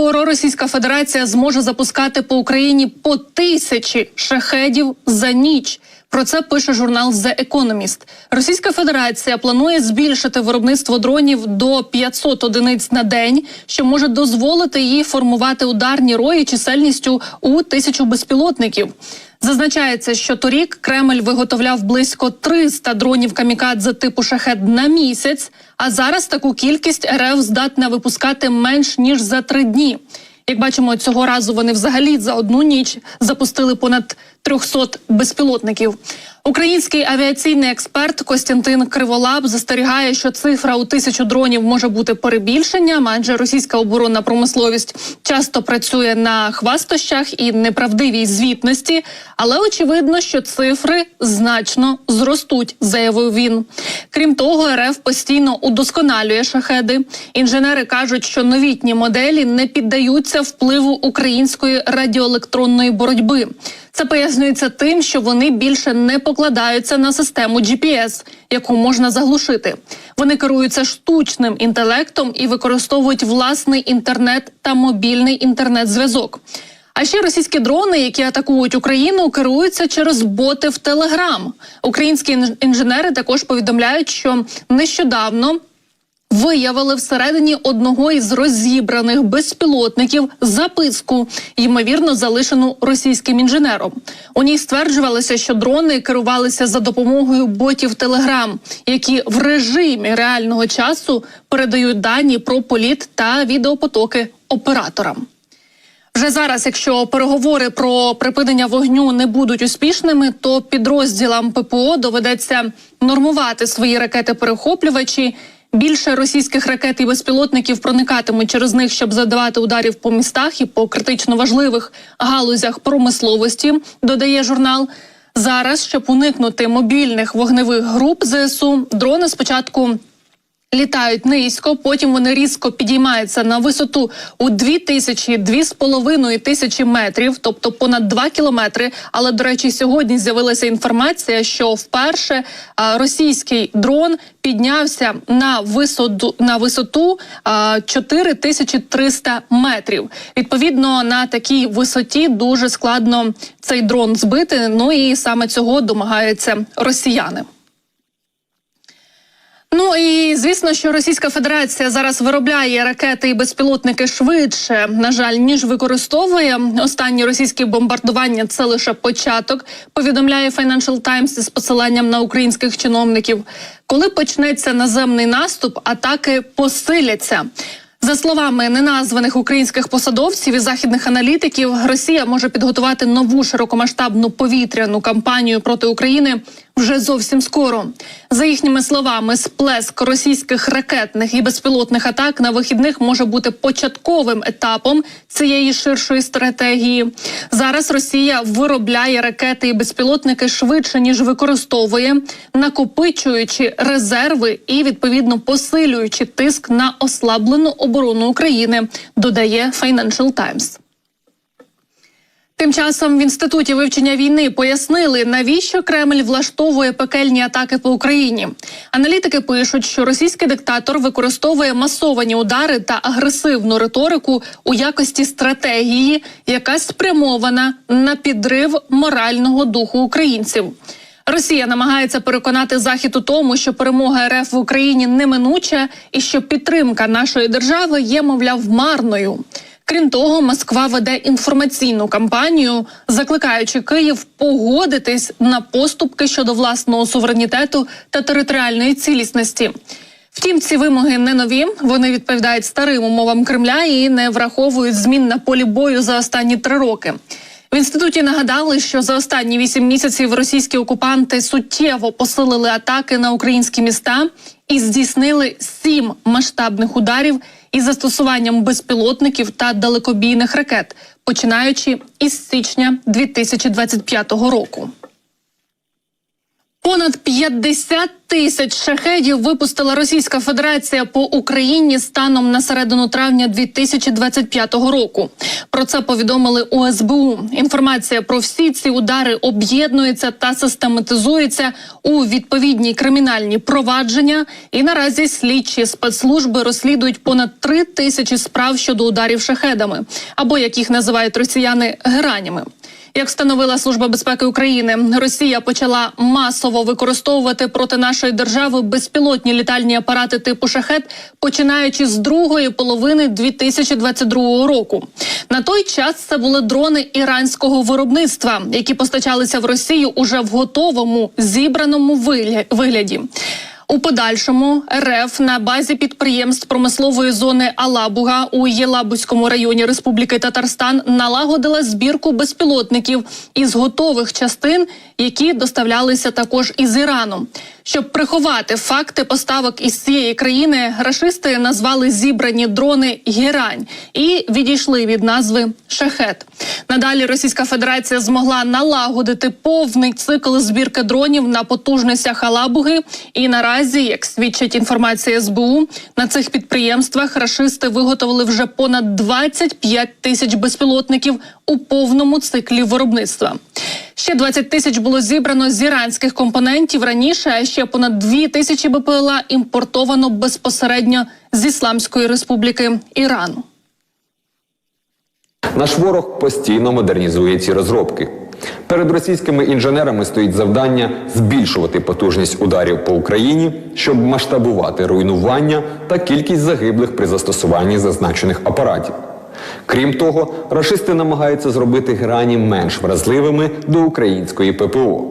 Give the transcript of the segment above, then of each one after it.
Скоро Російська Федерація зможе запускати по Україні по тисячі шахедів за ніч. Про це пише журнал The Economist. Російська Федерація планує збільшити виробництво дронів до 500 одиниць на день, що може дозволити їй формувати ударні рої чисельністю у тисячу безпілотників. Зазначається, що торік Кремль виготовляв близько 300 дронів камікадзе типу шахет на місяць. А зараз таку кількість РФ здатна випускати менш ніж за три дні. Як бачимо, цього разу вони взагалі за одну ніч запустили понад 300 безпілотників. Український авіаційний експерт Костянтин Криволап застерігає, що цифра у тисячу дронів може бути перебільшенням, адже російська оборонна промисловість часто працює на хвастощах і неправдивій звітності. Але очевидно, що цифри значно зростуть, заявив він. Крім того, РФ постійно удосконалює шахеди. Інженери кажуть, що новітні моделі не піддаються впливу української радіоелектронної боротьби. Це пояснюється тим, що вони більше не покладаються на систему GPS, яку можна заглушити. Вони керуються штучним інтелектом і використовують власний інтернет та мобільний інтернет-зв'язок. А ще російські дрони, які атакують Україну, керуються через боти в Телеграм. Українські інженери також повідомляють, що нещодавно виявили всередині одного із розібраних безпілотників записку, ймовірно, залишену російським інженером. У ній стверджувалося, що дрони керувалися за допомогою ботів Телеграм, які в режимі реального часу передають дані про політ та відеопотоки операторам. Вже зараз, якщо переговори про припинення вогню не будуть успішними, то підрозділам ППО доведеться нормувати свої ракети-перехоплювачі Більше російських ракет і безпілотників проникатимуть через них, щоб задавати ударів по містах і по критично важливих галузях промисловості. Додає журнал. Зараз щоб уникнути мобільних вогневих груп ЗСУ, дрони спочатку літають низько, потім вони різко підіймаються на висоту у 2 тисячі, 2,5 тисячі метрів, тобто понад 2 кілометри. Але до речі, сьогодні з'явилася інформація, що вперше а, російський дрон піднявся на висоту на висоту а, 4300 метрів. Відповідно на такій висоті дуже складно цей дрон збити. Ну і саме цього домагаються росіяни. Ну і звісно, що Російська Федерація зараз виробляє ракети і безпілотники швидше, на жаль, ніж використовує останні російські бомбардування. Це лише початок. Повідомляє Financial Times з посиланням на українських чиновників. Коли почнеться наземний наступ, атаки посиляться. За словами неназваних українських посадовців і західних аналітиків, Росія може підготувати нову широкомасштабну повітряну кампанію проти України вже зовсім скоро. За їхніми словами, сплеск російських ракетних і безпілотних атак на вихідних може бути початковим етапом цієї ширшої стратегії. Зараз Росія виробляє ракети і безпілотники швидше ніж використовує, накопичуючи резерви і відповідно посилюючи тиск на ослаблену оборону України. Додає Financial Times. Тим часом в інституті вивчення війни пояснили, навіщо Кремль влаштовує пекельні атаки по Україні. Аналітики пишуть, що російський диктатор використовує масовані удари та агресивну риторику у якості стратегії, яка спрямована на підрив морального духу українців. Росія намагається переконати захід у тому, що перемога РФ в Україні неминуча, і що підтримка нашої держави є, мовляв, марною. Крім того, Москва веде інформаційну кампанію, закликаючи Київ погодитись на поступки щодо власного суверенітету та територіальної цілісності. Втім, ці вимоги не нові. Вони відповідають старим умовам Кремля і не враховують змін на полі бою за останні три роки. В інституті нагадали, що за останні вісім місяців російські окупанти суттєво посилили атаки на українські міста і здійснили сім масштабних ударів із застосуванням безпілотників та далекобійних ракет, починаючи із січня 2025 року. Понад 50 тисяч шахедів випустила Російська Федерація по Україні станом на середину травня 2025 року. Про це повідомили у СБУ. Інформація про всі ці удари об'єднується та систематизується у відповідні кримінальні провадження. І наразі слідчі спецслужби розслідують понад три тисячі справ щодо ударів шахедами, або як їх називають росіяни геранями. Як встановила служба безпеки України, Росія почала масово використовувати проти нашої держави безпілотні літальні апарати типу шахет, починаючи з другої половини 2022 року. На той час це були дрони іранського виробництва, які постачалися в Росію уже в готовому зібраному вигляді. У подальшому РФ на базі підприємств промислової зони Алабуга у Єлабузькому районі Республіки Татарстан налагодила збірку безпілотників із готових частин, які доставлялися також із Ірану. Щоб приховати факти поставок із цієї країни, рашисти назвали зібрані дрони герань і відійшли від назви шахет. Надалі Російська Федерація змогла налагодити повний цикл збірки дронів на потужностях Алабуги. І наразі, як свідчить інформація СБУ, на цих підприємствах рашисти виготовили вже понад 25 тисяч безпілотників у повному циклі виробництва. Ще 20 тисяч було зібрано з іранських компонентів раніше, а ще понад 2 тисячі БПЛА імпортовано безпосередньо з Ісламської Республіки Ірану. Наш ворог постійно модернізує ці розробки. Перед російськими інженерами стоїть завдання збільшувати потужність ударів по Україні, щоб масштабувати руйнування та кількість загиблих при застосуванні зазначених апаратів. Крім того, рашисти намагаються зробити грані менш вразливими до української ППО.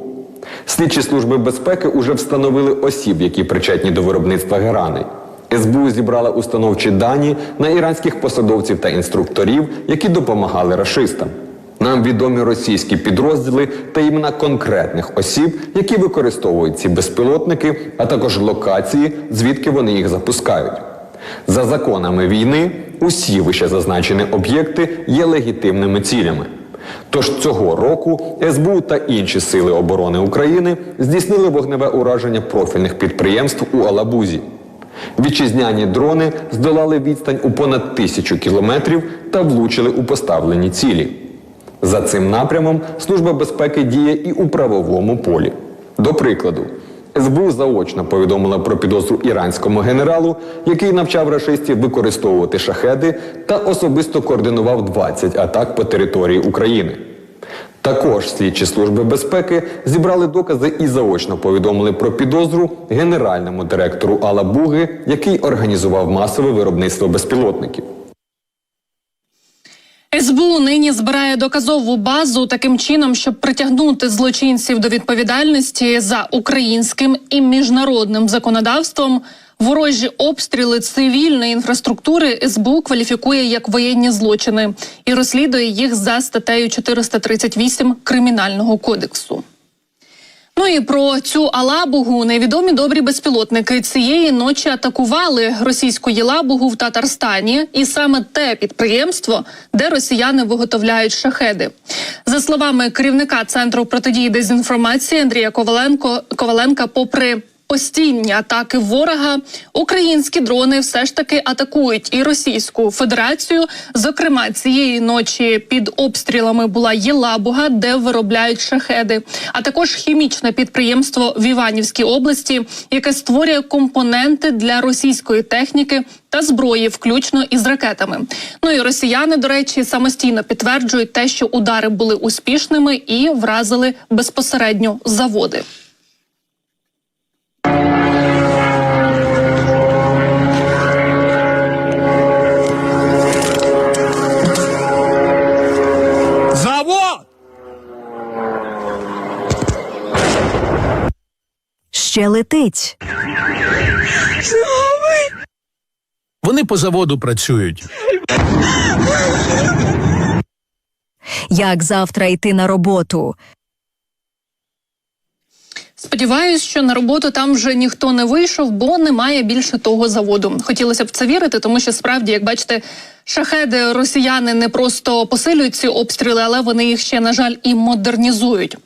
Слідчі служби безпеки уже встановили осіб, які причетні до виробництва гераней. СБУ зібрала установчі дані на іранських посадовців та інструкторів, які допомагали рашистам. Нам відомі російські підрозділи та імена конкретних осіб, які використовують ці безпілотники, а також локації, звідки вони їх запускають. За законами війни усі вище зазначені об'єкти є легітимними цілями. Тож цього року СБУ та інші сили оборони України здійснили вогневе ураження профільних підприємств у Алабузі. Вітчизняні дрони здолали відстань у понад тисячу кілометрів та влучили у поставлені цілі. За цим напрямом Служба безпеки діє і у правовому полі. До прикладу, СБУ заочно повідомила про підозру іранському генералу, який навчав рашистів використовувати шахеди та особисто координував 20 атак по території України. Також слідчі служби безпеки зібрали докази і заочно повідомили про підозру генеральному директору Алла Буги, який організував масове виробництво безпілотників. СБУ нині збирає доказову базу таким чином, щоб притягнути злочинців до відповідальності за українським і міжнародним законодавством. Ворожі обстріли цивільної інфраструктури СБУ кваліфікує як воєнні злочини і розслідує їх за статтею 438 кримінального кодексу. Ну і про цю Алабугу невідомі добрі безпілотники цієї ночі атакували російську Єлабугу в Татарстані, і саме те підприємство, де росіяни виготовляють шахеди. За словами керівника центру протидії дезінформації Андрія Коваленко Коваленка, попри Постійні атаки ворога українські дрони все ж таки атакують і Російську Федерацію. Зокрема, цієї ночі під обстрілами була Єлабуга, де виробляють шахеди, а також хімічне підприємство в Іванівській області, яке створює компоненти для російської техніки та зброї, включно із ракетами. Ну і росіяни, до речі, самостійно підтверджують те, що удари були успішними і вразили безпосередньо заводи. Летить. Вони по заводу працюють. Як завтра йти на роботу? Сподіваюсь, що на роботу там вже ніхто не вийшов, бо немає більше того заводу. Хотілося б це вірити, тому що справді, як бачите, шахеди росіяни не просто посилюють ці обстріли, але вони їх ще на жаль і модернізують.